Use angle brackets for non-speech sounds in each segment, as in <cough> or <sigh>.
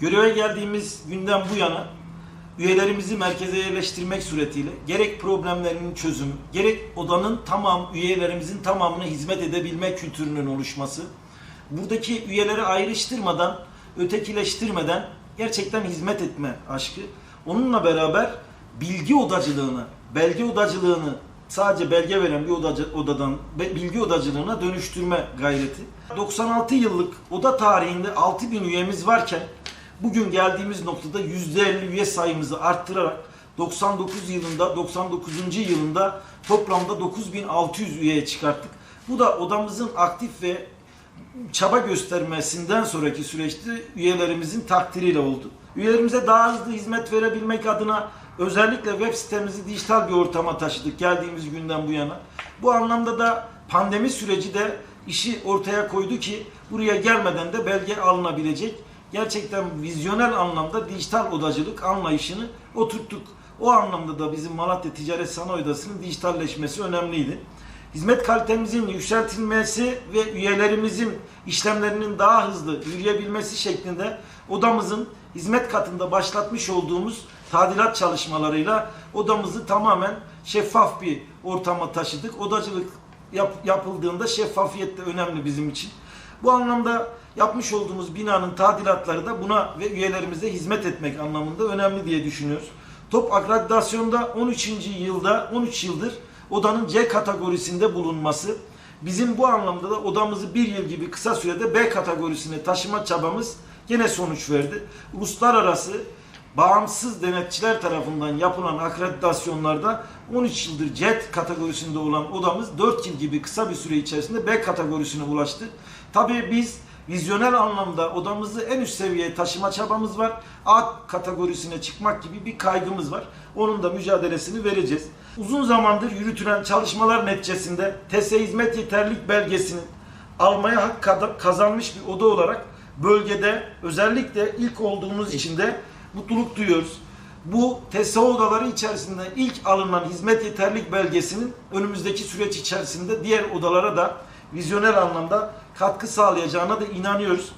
Göreve geldiğimiz günden bu yana üyelerimizi merkeze yerleştirmek suretiyle gerek problemlerinin çözümü, gerek odanın tamam üyelerimizin tamamına hizmet edebilme kültürünün oluşması, buradaki üyeleri ayrıştırmadan, ötekileştirmeden gerçekten hizmet etme aşkı. Onunla beraber bilgi odacılığını, belge odacılığını sadece belge veren bir odacı, odadan bilgi odacılığına dönüştürme gayreti. 96 yıllık oda tarihinde 6000 üyemiz varken bugün geldiğimiz noktada %50 üye sayımızı arttırarak 99 yılında 99. yılında toplamda 9600 üyeye çıkarttık. Bu da odamızın aktif ve çaba göstermesinden sonraki süreçte üyelerimizin takdiriyle oldu. Üyelerimize daha hızlı hizmet verebilmek adına özellikle web sitemizi dijital bir ortama taşıdık geldiğimiz günden bu yana. Bu anlamda da pandemi süreci de işi ortaya koydu ki buraya gelmeden de belge alınabilecek. Gerçekten vizyonel anlamda dijital odacılık anlayışını oturttuk. O anlamda da bizim Malatya Ticaret Sanayi Odası'nın dijitalleşmesi önemliydi. Hizmet kalitemizin yükseltilmesi ve üyelerimizin işlemlerinin daha hızlı yürüyebilmesi şeklinde odamızın hizmet katında başlatmış olduğumuz tadilat çalışmalarıyla odamızı tamamen şeffaf bir ortama taşıdık. Odacılık yap- yapıldığında şeffafiyet de önemli bizim için. Bu anlamda yapmış olduğumuz binanın tadilatları da buna ve üyelerimize hizmet etmek anlamında önemli diye düşünüyoruz. Top akreditasyonda 13. yılda 13 yıldır odanın C kategorisinde bulunması bizim bu anlamda da odamızı bir yıl gibi kısa sürede B kategorisine taşıma çabamız gene sonuç verdi. Uluslararası bağımsız denetçiler tarafından yapılan akreditasyonlarda 13 yıldır C kategorisinde olan odamız 4 yıl gibi kısa bir süre içerisinde B kategorisine ulaştı. Tabii biz vizyonel anlamda odamızı en üst seviyeye taşıma çabamız var. A kategorisine çıkmak gibi bir kaygımız var. Onun da mücadelesini vereceğiz. Uzun zamandır yürütülen çalışmalar neticesinde TS hizmet yeterlilik belgesinin almaya hak kazanmış bir oda olarak bölgede özellikle ilk olduğumuz için de mutluluk duyuyoruz. Bu TSO odaları içerisinde ilk alınan hizmet yeterlilik belgesinin önümüzdeki süreç içerisinde diğer odalara da vizyonel anlamda katkı sağlayacağına da inanıyoruz.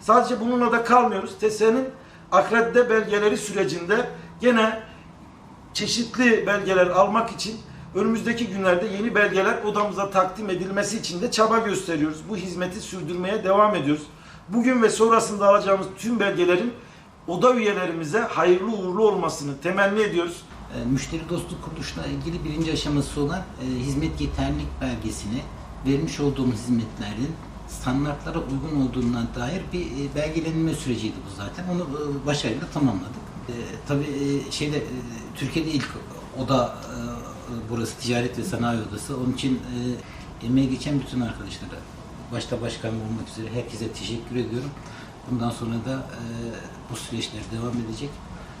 Sadece bununla da kalmıyoruz. TSE'nin akredite belgeleri sürecinde gene çeşitli belgeler almak için önümüzdeki günlerde yeni belgeler odamıza takdim edilmesi için de çaba gösteriyoruz. Bu hizmeti sürdürmeye devam ediyoruz. Bugün ve sonrasında alacağımız tüm belgelerin oda üyelerimize hayırlı uğurlu olmasını temenni ediyoruz. E, Müşteri dostluk kuruluşla ilgili birinci aşaması olan e, hizmet yeterlilik belgesini vermiş olduğumuz hizmetlerin standartlara uygun olduğuna dair bir e, belgelenme süreciydi bu zaten. Onu e, başarıyla tamamladık. E, tabii e, şeyde Türkiye'de ilk oda e, burası ticaret ve sanayi odası. Onun için e, emeği geçen bütün arkadaşlara başta başkan olmak üzere herkese teşekkür ediyorum. Bundan sonra da e, bu süreçler devam edecek.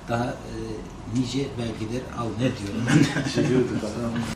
Daha e, nice belgeler al ne diyorum ben. <laughs>